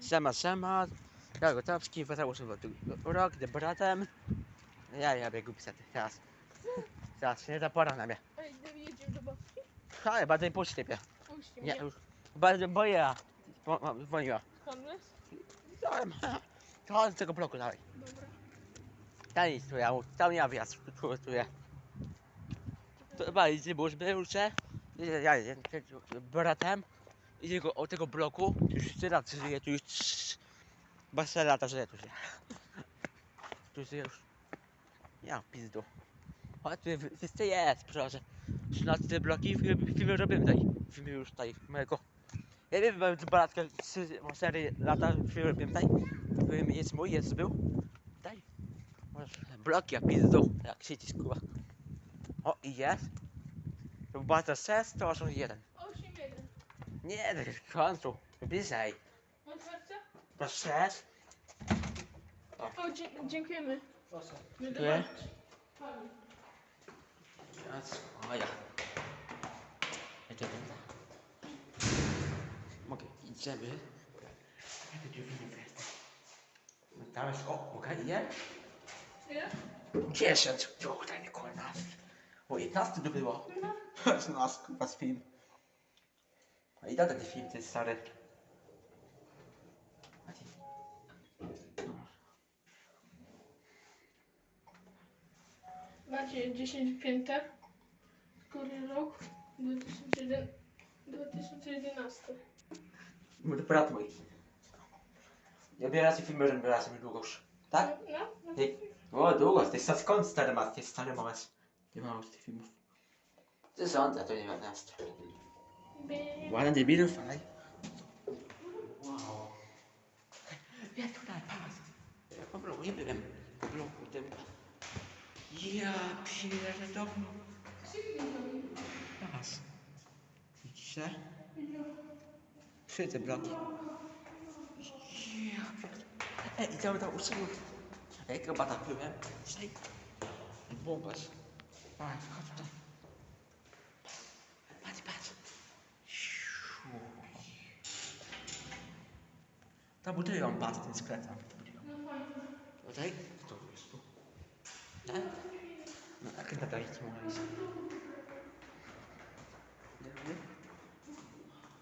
Siema, siema. Ja Gotowski, wracało się rok, z bratem. Ja, ja biegł pisać, teraz. Teraz, nie zapora na mnie. Ej, gdy jedziemy do babci? Ale bardzo poszczypie. Puśćcie Nie, mnie. już. Bardzo boję. Dzwoniła. Handles? To z tego bloku dalej. Dobra. Tam nic tu ja, tam ja wjazd, tu tu ja. To chyba idzie, bo już byłcze. Ja jestem bratem. Idzie go od tego bloku. Już 4 lat żyje, tu już 3 lata żyje tu się. Tu się już. Ja pizdu. A tu wszyscy jest, proszę. 13 bloki, filmy, filmy robimy tutaj. Filmy już tutaj, mojego. Ja wiem, mam z bratka 4 lata, filmy robimy tutaj. Film jest mój, jest był. Tutaj. Bloki, ja pizdu, jak siedzisz, kurwa. O, i jest. To była to 6, to 81. 8-1. Nie, to jest w końcu. Bliżej. Otwarte? To 6. O, dzie dziękujemy. My do Dziękuję. babci. Pani. O ja. Jedziemy. Mogę, idziemy. Ja tu drzwi nie Tam jest, o, mogę, nie? Ile? 10. Tutaj nie kurwa. O, 15 to było. No. Z nas, kurwa, z film. A i da ten film, ten stary. Macie 10 pięter. Który rok? 2001 2011. Mój brat mój. Ja biorę ci filmy, że razem długo już. Tak? No, no. Ty, o, długo, ty sa- skąd stary masz, ty stary masz. Nie mam już tych filmów. Ty sądzę, to nie wiem, jest. By- Ładny debilów, faj. Wow. Ja tutaj, pas. Po bloku, nie byłem. Po bloku tym. Ja pierdolę. Pas. Widzicie? Trzy te bloki. Ja pierdolę. Ej, i cały tam usunął. Ej, chyba tam byłem. Dzisiaj. Bombasz. Patrz, chodź tutaj. Patrz, patrz. Siu. Patrz, ten sklep tam. No fajnie. Tutaj? To jest tu. Tak? No tak, na to nic mogę iść.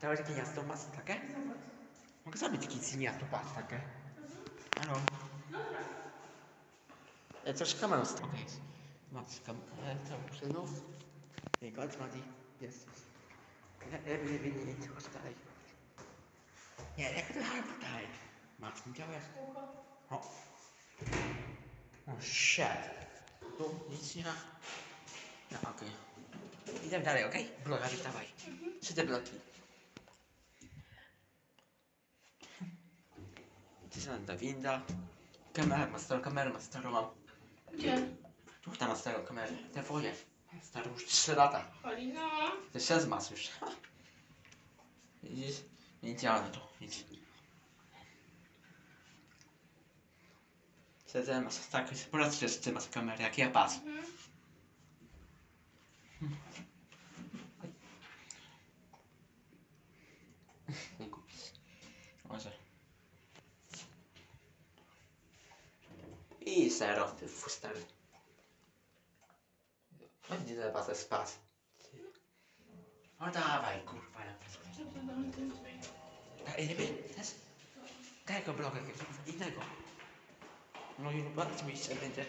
To jest takie miasto masz takie? Mogę zrobić takie miasto patrz takie. Halo? E, coś kamerą z tego jest. Masz kamerę, to synów. Nie, chodź Mati. Jest. Nie, nie, nie, nie, nie, nie, chodź dalej. Nie, jak to tutaj? Masz, nie działasz? O. O, shit. Tu nic nie ma. No, okej. Idziemy dalej, okej? Okay? Blokady, dawaj. Trzy te bloki. Ta winda. Kamera ma starą, kamerę ma starą mam. Gdzie? Tu tam ma starą kamerę. Te folie. Starą już 3 lata. Halina. Te 6 masz już. Widzisz? Nie działa na to. Nic. Siedzę, masz tak, po raz jeszcze ty masz kamerę, jak ja pas. Mhm. Nie kupisz. Może. I zero, ty fustary. Będzie za was spas. No dawaj, kurwa, jest? Tego jakiegoś innego. No i bardzo mi się będzie.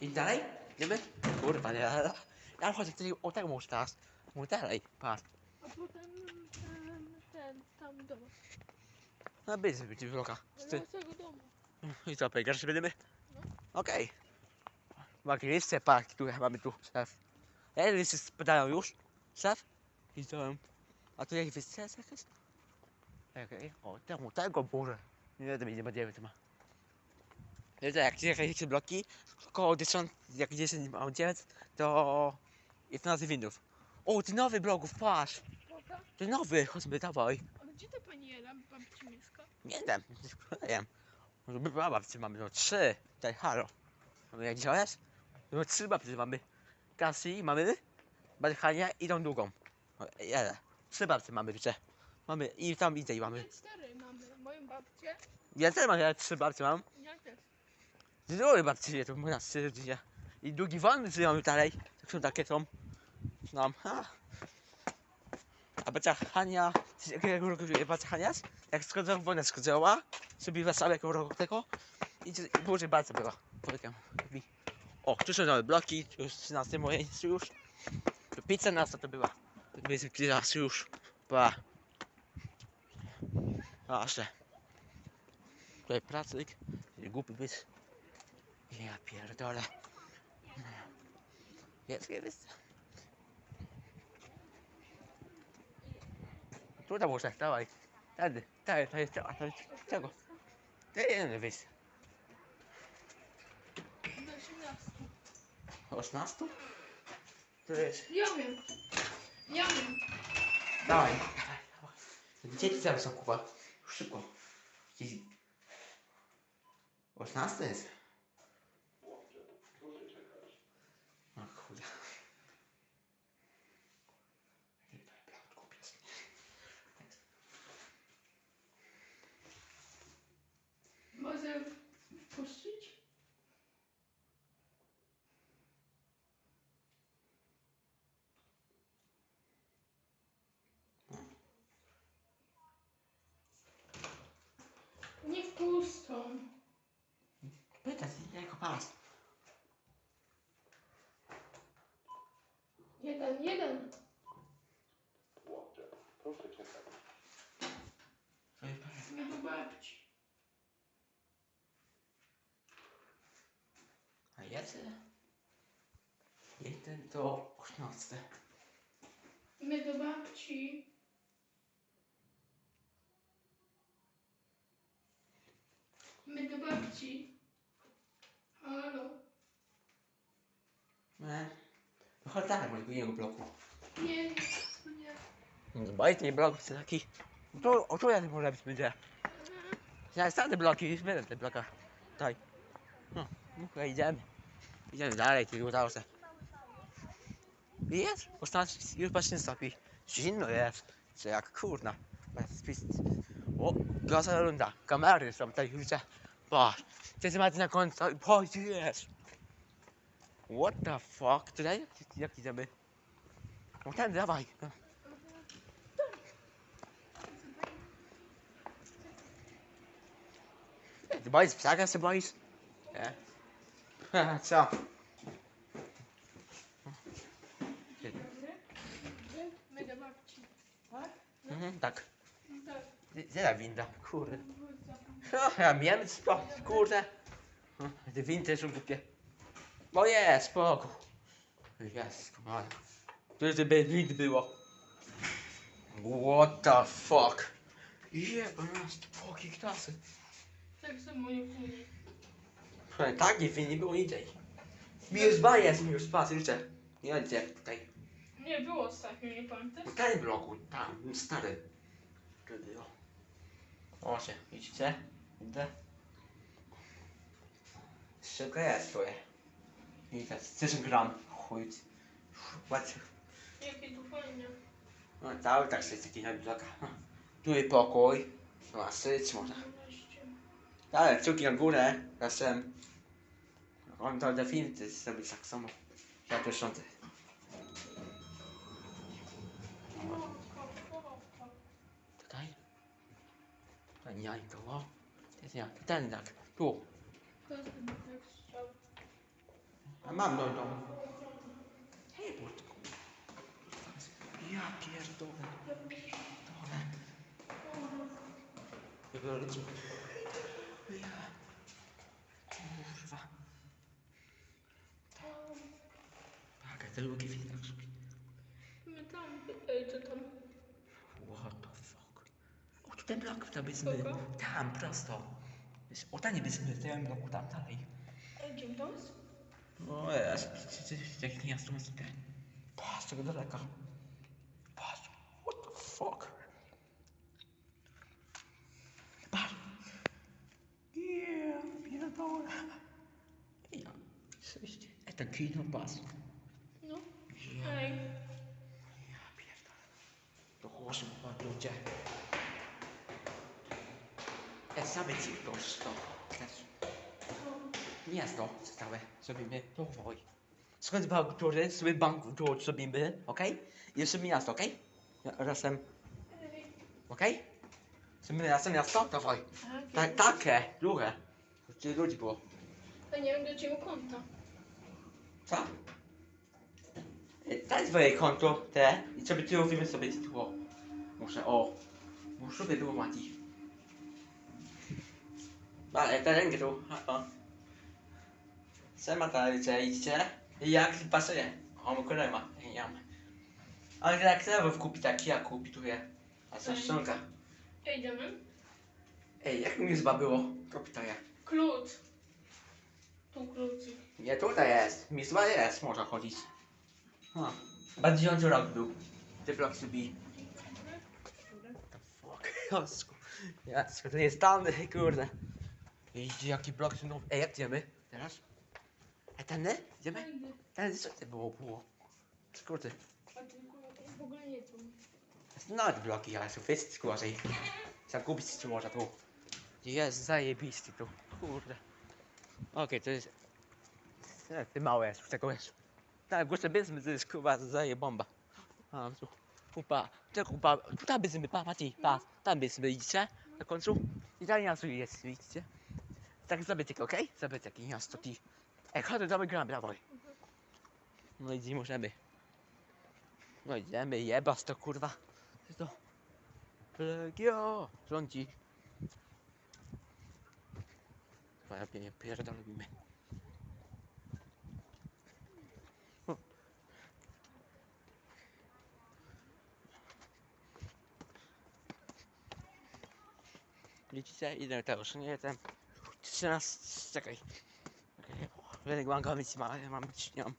I dalej? Idziemy? Kurwa, nie, ja wchodzę tutaj, o tak muszę teraz. Mów dalej, patrz. A potem ten, ten, tam dom. No będzie być bloka. Ale całego domu. I co, grasz będziemy? No. Okej. Okay. jeszcze park, które mamy tu, szef. Ja listy spadają już, szef. I co? A tu jakieś wystrzec jakieś? Okej, o, temu, tego burę. Nie wiem, nie będziemy tu ma. Wiecie, jak jakieś bloki, około 10, jak 10 mam 9, to 11 windów. O, ty nowy bloków, patrz! Dobra. Ty nowy, chodźmy, dawaj. Gdzie ta pani Jela, babci mieszka? Nie wiem, nie wiem. Może by była babci mamy, no trzy. Tutaj, halo. No jak działasz? No trzy babci mamy. Kasi mamy, Balchania i tą drugą. Jeden. Trzy babci mamy, wiecie. Mamy i tam widzę i mamy. Cztery mamy. Moją babcię. Ja też mam, ja trzy babcie mam. Ja też. Zdrowe babcie, to moja rodzinie. I drugi wolny, co mamy dalej. Tak są takie są. Znam. A, a babcia Hania, jakiego roku żyje babcia Hania? Jak skończyła wojnę skończyła, sobie wesołe jakiego roku tego. I Boże bardzo była. Powiem. O, tu są nowe bloki, już 13 moje już. Pizza nas to była. Była pizza już. Była. Proszę. Tutaj pracyk. Głupi być. Ja pierdolę. Jest, jest. Tutaj muszę, dawaj. Tady, tady, tady, tady, tady, czego? Ty jeden wyjść. Do 18. 18? To jest. Ja wiem. Ja wiem. Dawaj. Gdzie ty zaraz są kupa? Szybko. Gdzieś... 18 jest. O chuda. Może puścić? Pas. Jeden, jeden. Nie do babci. A jacy? Jeden to 18. My do babci. My do babci. Halo. Nie. No chodź dalej, może jego bloku. Nie, nie, nie. No bajty nie blok, to taki... To, o tu ja może być będzie. Ja te bloki, już będę te bloka. Tutaj. No, no idziemy. Idziemy dalej, tylko dało się. Jest? Ostatnio już patrz nie stopi. Zimno jest. Co jak kurna. O, gasa runda. Kamery są tutaj już. Patrz. Ty macie na końcu. O, jest. What the fuck? Tutaj? Jak idziemy? O, ten, dawaj. Ty boisz ptaka się boisz? Nie. Haha, Co? My do babci. Tak? Mhm, tak. Tak. Gdzie ta winda? Kurde. Ha, ja miałem spoko, kurde. Te windy są głupie. Bo jest, spoko. Jest, kochana. Tu już by wind było. What the fuck? Jebanaste fucking klasy. Tak jak mój. Ale tak nie winni było indziej. Minus dwa jest, minus dwa, życzę. Nie będzie tutaj. Nie było ostatnio, nie pamiętasz? W tym bloku, tam, stary. To było. O się, widzicie? Widzę. Szybko jest twoje. Widać, 10 gram. Chuj. Patrz. Jakie tu fajnie. No cały tak się taki na bloka. Tu i pokój. No syć można. 12. Ale kciuki na górę. Razem. On to definity zrobi tak samo. Ja to sądzę. Tutaj. To nie ani to. To jest nie. Ten tak. Tu. Każdy by tak chciał. A mam do domu. Hej, bo to... Ja pierdolę. Dole. Wybiorę ci. Ja. Kurwa. Tak, te luki widać. My tam, ej, to tam. What the fuck? O, tu ten blok tam byśmy. Kogo? Tam, prosto. O, tam nie byśmy, w tym bloku tam dalej. Ej, gdzie to jest? O, jest. Jak nie jest, to ten. Patrz, tego daleka. Patrz. What the fuck? Patrz. Yeah, pierdolę. Ja, sześć. Ej, ten kino, patrz. No. Ja, Ej. ja pierdolę. To chłosy, ludzie. Ej, sobie ci to, to. Też. Miasto całe zrobimy, powoli. Skąd bankury, sobie bank zrobimy, okej? I jeszcze miasto, okej? Razem, okej? Zrobimy razem miasto? Dawaj. Tak, takie, duże. Gdzie ludzi było? To nie wiem do czego konta. Co? Ej, Daj swoje konto, te, i sobie ty robimy sobie tytuło. Muszę, o. Muszę było Mati. Ale te rękę tu, a o. Sema ta idzie. Jak pasuje? O, mu kolema, nie mam. Ale jak lewo kupi taki, ja kupi tu je. A co szczęka? Jedziemy. Ej, jak mi zba było? To pytanie. Klucz. Tu kluczyk. Nie, tutaj jest. Mi zba jest, można chodzić. Ha. Chyba 9 rok był. Ty blok sobie. The fuck? Josku. Jasku, to nie jest tam, kurde. Idzie jaki blok są nowy. Ej, jak idziemy? Teraz? Ej, tędy? Idziemy? Tędy co to było? było? A tylko w ogóle nie tu. Nawet bloki, ale są wszystko gorzej. Zagubić się można tu. Jest zajebisty tu. Kurde. Okej, to jest... Nie, ty małe jest, już tego jest. Tak, głośno byśmy, to jest kurwa zajebomba. A, tu. Kupa. To kupa. Tu tam byśmy, pa, Mati, pa. Tam byśmy, widzicie? Na końcu. I tam miasto jest, widzicie? Tak zabytek, okej? Zabytek i miasto, ty. Ej, chodź, damy gramy, dawaj. No i możemy? No idziemy, jebas to kurwa. Co to? Legio! Rządzi. Chyba ja nie pierdolimy. Widzicie? Idę też, nie jestem. 13, czekaj. Czekaj, Będę głęgowić, ale mam być nie mam.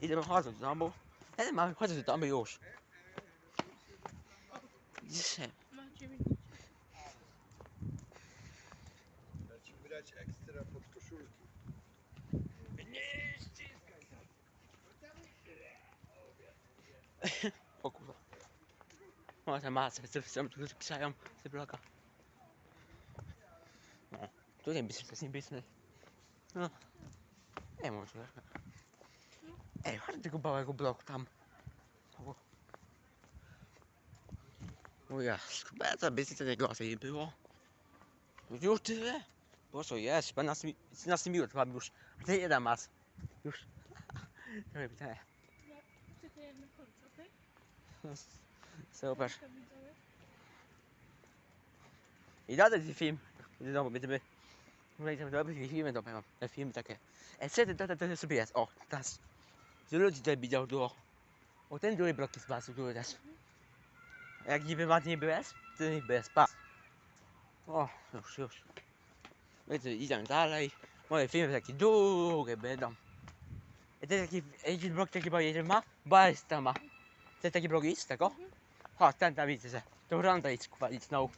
Idę chodzę do domu. Ja mam chodzę do domu już. Dzisiaj. Ci brać ekstra pod koszulki. O kurwa. O, te masy, co chcą, tu pisają z bloka. No, tu nie to jest nie business. No. Nie może. Ej, chodź tego małego bloku tam. O. Jasku, bardzo to nie gorzej nie było. Już tyle? Bo co jest, 15 mi- 13 minut mam już. A ty jeden mas. Już. Trochę pytanie. Czekaj na. I dalej film. Do domu będziemy. Będziemy robić filmy dobre mam. Te filmy takie. E, co to, to, to sobie jest? O, teraz. Że ludzi tutaj widział. O, ten drugi blok jest bardzo duży też. Jak niby ładnie nie byłeś, to niby jest pas. O, już, już. Wiecie, idziemy dalej. Moje filmy takie długie będą. I ten taki, jeden blok taki jeden ma, tam ma. Ten taki blok jest tego? Chodź, ten tam widzę, że to ronda jest kwalić, no.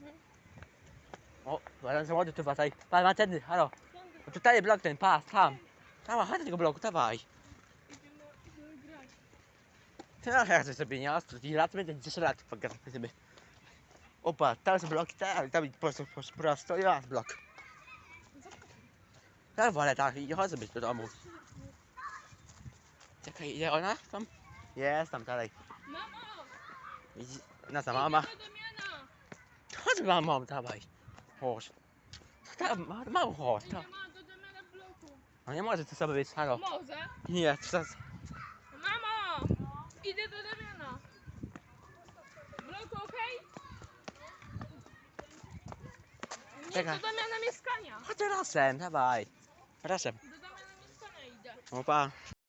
O, zaraz samochody tu wracaj. Pan ma ten, halo. No tutaj blok ten, pas, tam. Tam, chodź do tego bloku, dawaj. Grać. Teraz ja chcę sobie nie ostro, i lat będę 10 lat pogadać sobie. Opa, tam są bloki, tam, tam po prostu prosto, i raz blok. Ja wolę tak, i chodź sobie do domu. Czekaj, ile ona tam? Jest tam dalej. Mamo! Nasza mama. Chodź mamą, dawaj. Chodź. Tam, ma- mamo, chodź. To. Idziemy do Damiana w bloku. No nie może to sobie być, halo. Może? Nie, to jest... Mamo! Idę do Damiana. W bloku, okej? Nie, Czekaj. do Damiana mieszkania. Chodź razem, dawaj. Razem. Do Damiana mieszkania idę. Opa.